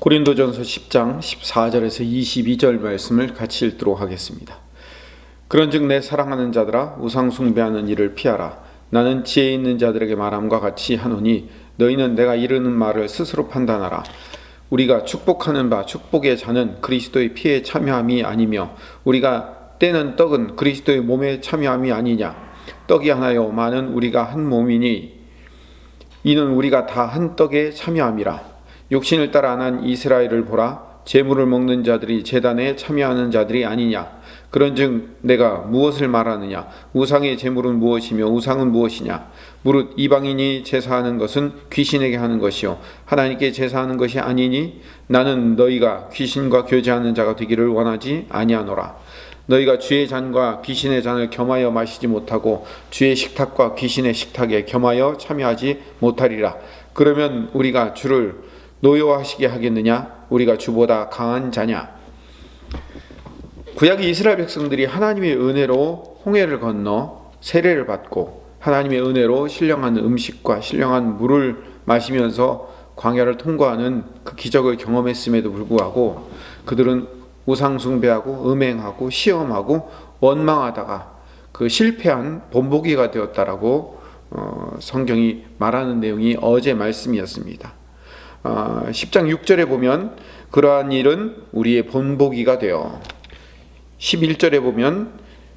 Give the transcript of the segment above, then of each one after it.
고린도전서 10장 14절에서 22절 말씀을 같이 읽도록 하겠습니다. 그런즉 내 사랑하는 자들아 우상 숭배하는 일을 피하라. 나는 지혜 있는 자들에게 말함과 같이 하노니 너희는 내가 이르는 말을 스스로 판단하라. 우리가 축복하는 바 축복의 자는 그리스도의 피에 참여함이 아니며 우리가 떼는 떡은 그리스도의 몸에 참여함이 아니냐. 떡이 하나요 많은 우리가 한 몸이니 이는 우리가 다 한 떡에 참여함이라. 육신을 따라 안 한 이스라엘을 보라. 재물을 먹는 자들이 재단에 참여하는 자들이 아니냐. 그런즉 내가 무엇을 말하느냐? 우상의 재물은 무엇이며 우상은 무엇이냐? 무릇 이방인이 제사하는 것은 귀신에게 하는 것이요 하나님께 제사하는 것이 아니니 나는 너희가 귀신과 교제하는 자가 되기를 원하지 아니하노라. 너희가 주의 잔과 귀신의 잔을 겸하여 마시지 못하고 주의 식탁과 귀신의 식탁에 겸하여 참여하지 못하리라. 그러면 우리가 주를 노여워하시게 하겠느냐? 우리가 주보다 강한 자냐? 구약의 이스라엘 백성들이 하나님의 은혜로 홍해를 건너 세례를 받고 하나님의 은혜로 신령한 음식과 신령한 물을 마시면서 광야를 통과하는 그 기적을 경험했음에도 불구하고 그들은 우상 숭배하고 음행하고 시험하고 원망하다가 그 실패한 본보기가 되었다라고 어, 성경이 말하는 내용이 어제 말씀이었습니다. 어, 10장 6절에 보면 그러한 일은 우리의 본보기가 되어 11절에 보면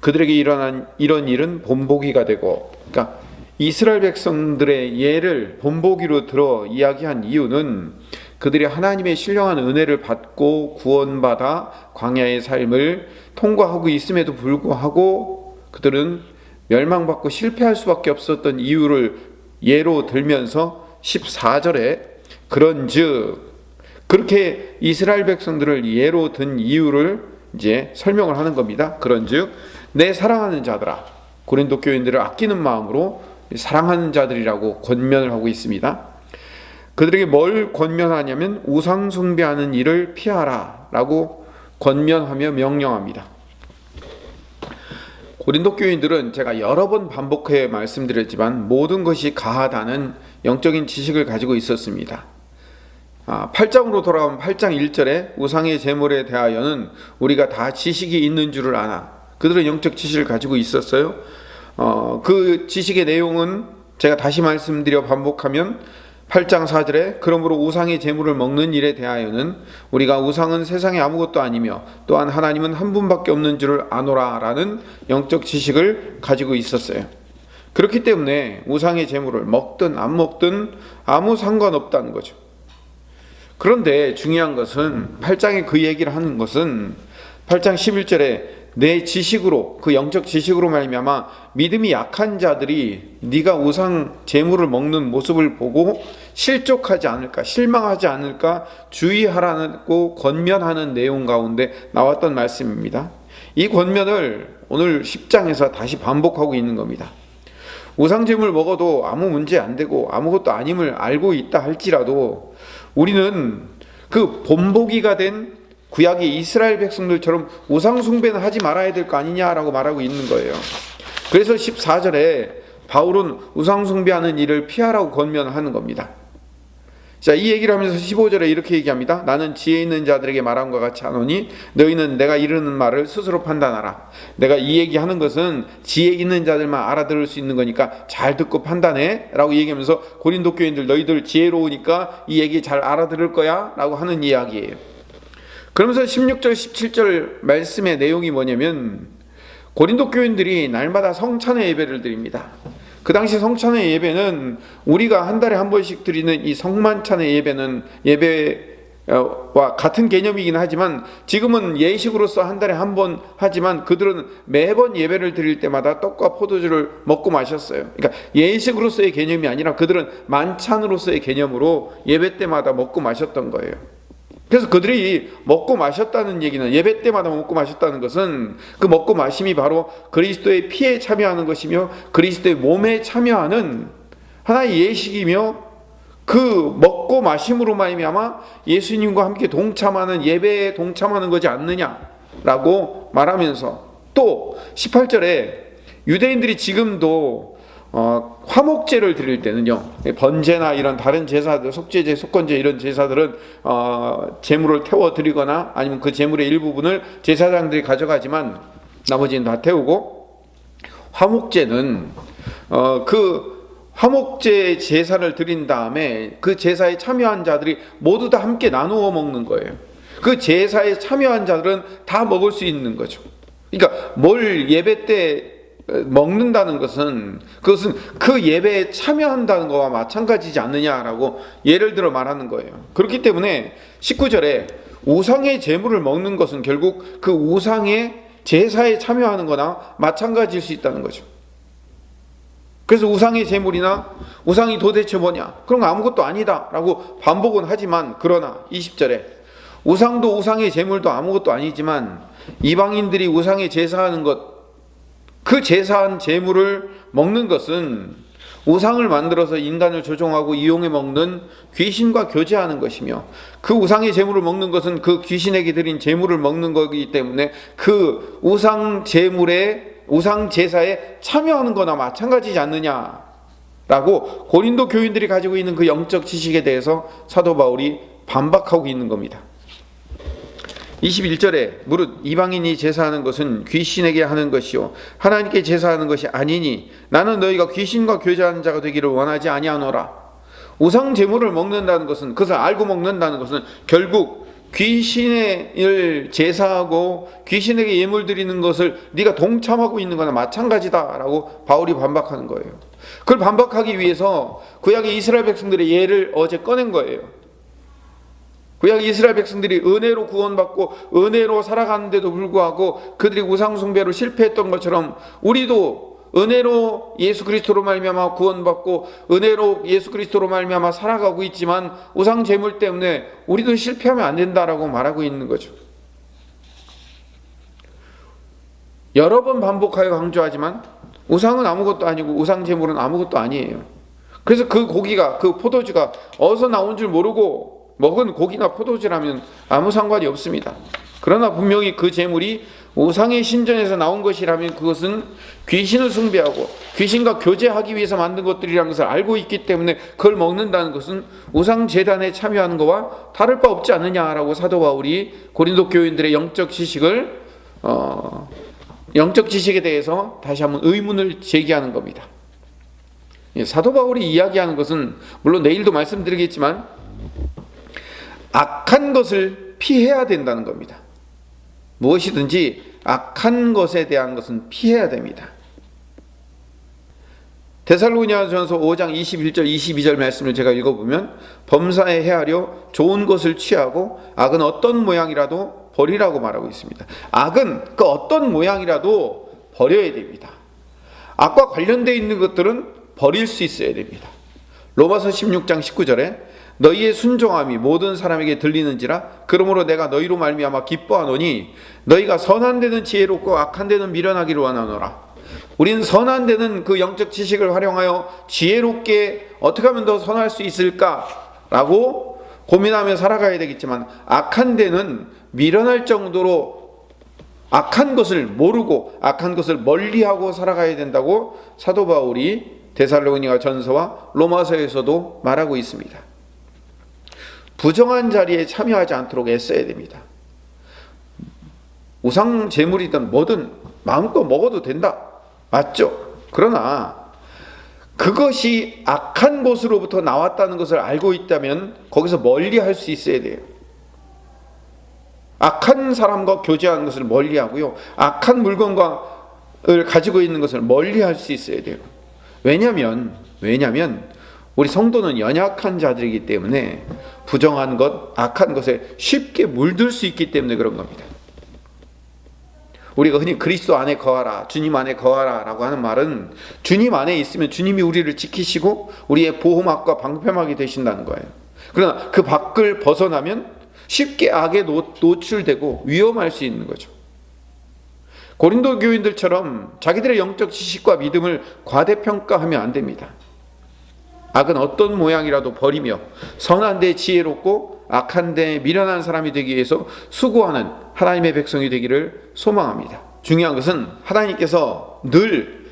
그들에게 일어난 이런 일은 본보기가 되고 그러니까 이스라엘 백성들의 예를 본보기로 들어 이야기한 이유는 그들이 하나님의 신령한 은혜를 받고 구원받아 광야의 삶을 통과하고 있음에도 불구하고 그들은 멸망받고 실패할 수밖에 없었던 이유를 예로 들면서 14절에 그런즉 그렇게 이스라엘 백성들을 예로 든 이유를 이제 설명을 하는 겁니다. 그런즉 내 사랑하는 자들아 고린도 교인들을 아끼는 마음으로 사랑하는 자들이라고 권면을 하고 있습니다. 그들에게 뭘 권면하냐면 우상 숭배하는 일을 피하라라고 권면하며 명령합니다. 고린도 교인들은 제가 여러 번 반복해 말씀드렸지만 모든 것이 가하다는 영적인 지식을 가지고 있었습니다. 아, 8장으로 돌아오면 8장 1절에 우상의 제물에 대하여는 우리가 다 지식이 있는 줄을 아나. 그들은 영적 지식을 가지고 있었어요. 어, 그 지식의 내용은 제가 다시 말씀드려 반복하면 8장 4절에 그러므로 우상의 제물을 먹는 일에 대하여는 우리가 우상은 세상에 아무것도 아니며 또한 하나님은 한 분밖에 없는 줄을 아노라라는 영적 지식을 가지고 있었어요. 그렇기 때문에 우상의 제물을 먹든 안 먹든 아무 상관없다는 거죠. 그런데 중요한 것은 8장에 그 얘기를 하는 것은 8장 11절에 내 지식으로 그 영적 지식으로 말미암아 믿음이 약한 자들이 네가 우상 제물을 먹는 모습을 보고 실족하지 않을까 실망하지 않을까 주의하라고 권면하는 내용 가운데 나왔던 말씀입니다. 이 권면을 오늘 10장에서 다시 반복하고 있는 겁니다. 우상 제물 먹어도 아무 문제 안 되고 아무것도 아님을 알고 있다 할지라도 우리는 그 본보기가 된 구약의 이스라엘 백성들처럼 우상 숭배는 하지 말아야 될 거 아니냐라고 말하고 있는 거예요. 그래서 14절에 바울은 우상 숭배하는 일을 피하라고 권면하는 겁니다. 자, 이 얘기를 하면서 15절에 이렇게 얘기합니다. 나는 지혜 있는 자들에게 것 같이 하노니 너희는 내가 이르는 말을 스스로 판단하라. 내가 이 얘기하는 것은 지혜 있는 자들만 알아들을 수 있는 거니까 잘 듣고 판단해. 라고 얘기하면서 고린도 교인들 너희들 지혜로우니까 이 얘기 잘 알아들을 거야. 라고 하는 이야기예요. 그러면서 16절, 17절 말씀의 내용이 뭐냐면 고린도 교인들이 날마다 성찬의 예배를 드립니다. 그 당시 성찬의 예배는 우리가 한 달에 한 번씩 드리는 이 성만찬의 예배는 예배와 같은 개념이긴 하지만 지금은 예식으로서 한 달에 한 번 하지만 그들은 매번 예배를 드릴 때마다 떡과 포도주를 먹고 마셨어요. 그러니까 예식으로서의 개념이 아니라 그들은 만찬으로서의 개념으로 예배 때마다 먹고 마셨던 거예요. 그래서 그들이 먹고 마셨다는 얘기는 예배 때마다 먹고 마셨다는 것은 그 먹고 마심이 바로 그리스도의 피에 참여하는 것이며 그리스도의 몸에 참여하는 하나의 예식이며 그 먹고 마심으로 말미암아 예수님과 함께 동참하는 예배에 동참하는 거지 않느냐라고 말하면서 또 18절에 유대인들이 지금도 어, 화목제를 드릴 때는요 번제나 이런 다른 제사들 속죄제 속건제 이런 제사들은 어, 제물을 태워 드리거나 아니면 그 제물의 일부분을 제사장들이 가져가지만 나머지는 다 태우고 화목제는 어, 그 화목제 제사를 드린 다음에 그 제사에 참여한 자들이 모두 다 함께 나누어 먹는 거예요. 그 제사에 참여한 자들은 다 먹을 수 있는 거죠. 그러니까 뭘 예배 때 먹는다는 것은 그것은 그 예배에 참여한다는 것과 마찬가지지 않느냐라고 예를 들어 말하는 거예요. 그렇기 때문에 19절에 우상의 제물을 먹는 것은 결국 그 우상의 제사에 참여하는 거나 마찬가지일 수 있다는 거죠. 그래서 우상의 제물이나 우상이 도대체 뭐냐? 그런 거 아무것도 아니다라고 반복은 하지만 그러나 20절에 우상도 우상의 제물도 아무것도 아니지만 이방인들이 우상에 제사하는 것 그 제사한 제물을 먹는 것은 우상을 만들어서 인간을 조종하고 이용해 먹는 귀신과 교제하는 것이며 그 우상의 제물을 먹는 것은 그 귀신에게 드린 제물을 먹는 거기 때문에 그 우상 제물에 우상 제사에 참여하는 거나 마찬가지지 않느냐라고 고린도 교인들이 가지고 있는 그 영적 지식에 대해서 사도 바울이 반박하고 있는 겁니다. 21절에 무릇 이방인이 제사하는 것은 귀신에게 하는 것이요 하나님께 제사하는 것이 아니니 나는 너희가 귀신과 교제하는 자가 되기를 원하지 아니하노라. 우상 제물을 먹는다는 것은 그것을 알고 먹는다는 것은 결국 귀신을 제사하고 귀신에게 예물 드리는 것을 네가 동참하고 있는 거나 마찬가지다라고 바울이 반박하는 거예요. 그걸 반박하기 위해서 구약의 이스라엘 백성들의 예를 어제 꺼낸 거예요. 구약 이스라엘 백성들이 은혜로 구원받고 은혜로 살아가는데도 불구하고 그들이 우상 숭배로 실패했던 것처럼 우리도 은혜로 예수 그리스도로 말미암아 구원받고 은혜로 예수 그리스도로 말미암아 살아가고 있지만 우상 제물 때문에 우리도 실패하면 안 된다라고 말하고 있는 거죠. 여러 번 반복하여 강조하지만 우상은 아무것도 아니고 우상 제물은 아무것도 아니에요. 그래서 그 고기가 그 포도주가 어디서 나온 줄 모르고 먹은 고기나 포도주라면 아무 상관이 없습니다. 그러나 분명히 그 제물이 우상의 신전에서 나온 것이라면 그것은 귀신을 숭배하고 귀신과 교제하기 위해서 만든 것들이라는 것을 알고 있기 때문에 그걸 먹는다는 것은 우상 재단에 참여하는 것과 다를 바 없지 않느냐라고 사도 바울이 고린도 교인들의 영적 지식을 어, 영적 지식에 대해서 다시 한번 의문을 제기하는 겁니다. 예, 사도 바울이 이야기하는 것은 물론 내일도 말씀드리겠지만 악한 것을 피해야 된다는 겁니다. 무엇이든지 악한 것에 대한 것은 피해야 됩니다. 데살로니아전서 5장 21절 22절 말씀을 제가 읽어보면 범사에 헤아려 좋은 것을 취하고 악은 어떤 모양이라도 버리라고 말하고 있습니다. 악은 그 어떤 모양이라도 버려야 됩니다. 악과 관련되어 있는 것들은 버릴 수 있어야 됩니다. 로마서 16장 19절에 너희의 순종함이 모든 사람에게 들리는지라 그러므로 내가 너희로 말미암아 기뻐하노니 너희가 선한 데는 지혜롭고 악한 데는 미련하기를 원하노라. 우리는 선한 데는 그 영적 지식을 활용하여 지혜롭게 어떻게 하면 더 선할 수 있을까라고 고민하며 살아가야 되겠지만 악한 데는 미련할 정도로 악한 것을 모르고 악한 것을 멀리하고 살아가야 된다고 사도 바울이 데살로니가 전서와 로마서에서도 말하고 있습니다. 부정한 자리에 참여하지 않도록 애써야 됩니다. 우상 제물이든 뭐든 마음껏 먹어도 된다. 맞죠? 그러나 그것이 악한 곳으로부터 나왔다는 것을 알고 있다면 거기서 멀리 할 수 있어야 돼요. 악한 사람과 교제하는 것을 멀리 하고요. 악한 물건과를 가지고 있는 것을 멀리 할 수 있어야 돼요. 왜냐면 왜냐면 우리 성도는 연약한 자들이기 때문에 부정한 것, 악한 것에 쉽게 물들 수 있기 때문에 그런 겁니다. 우리가 흔히 그리스도 안에 거하라, 주님 안에 거하라 라고 하는 말은 주님 안에 있으면 주님이 우리를 지키시고 우리의 보호막과 방패막이 되신다는 거예요. 그러나 그 밖을 벗어나면 쉽게 악에 노출되고 위험할 수 있는 거죠. 고린도 교인들처럼 자기들의 영적 지식과 믿음을 과대평가하면 안 됩니다. 악은 어떤 모양이라도 버리며 선한 데 지혜롭고 악한 데 미련한 사람이 되기 위해서 수고하는 하나님의 백성이 되기를 소망합니다. 중요한 것은 하나님께서 늘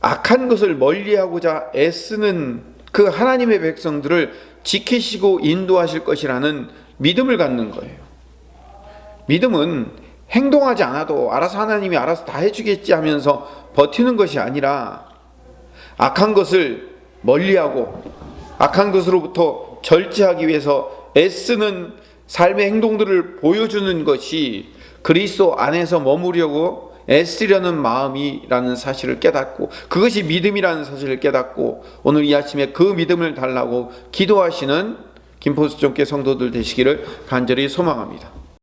악한 것을 멀리하고자 애쓰는 그 하나님의 백성들을 지키시고 인도하실 것이라는 믿음을 갖는 거예요. 믿음은 행동하지 않아도 알아서 하나님이 알아서 다 해주겠지 하면서 버티는 것이 아니라 악한 것을 멀리하고 악한 것으로부터 절제하기 위해서 애쓰는 삶의 행동들을 보여주는 것이 그리스도 안에서 머무려고 애쓰려는 마음이라는 사실을 깨닫고 그것이 믿음이라는 사실을 깨닫고 오늘 이 아침에 그 믿음을 달라고 기도하시는 김포수종교 성도들 되시기를 간절히 소망합니다.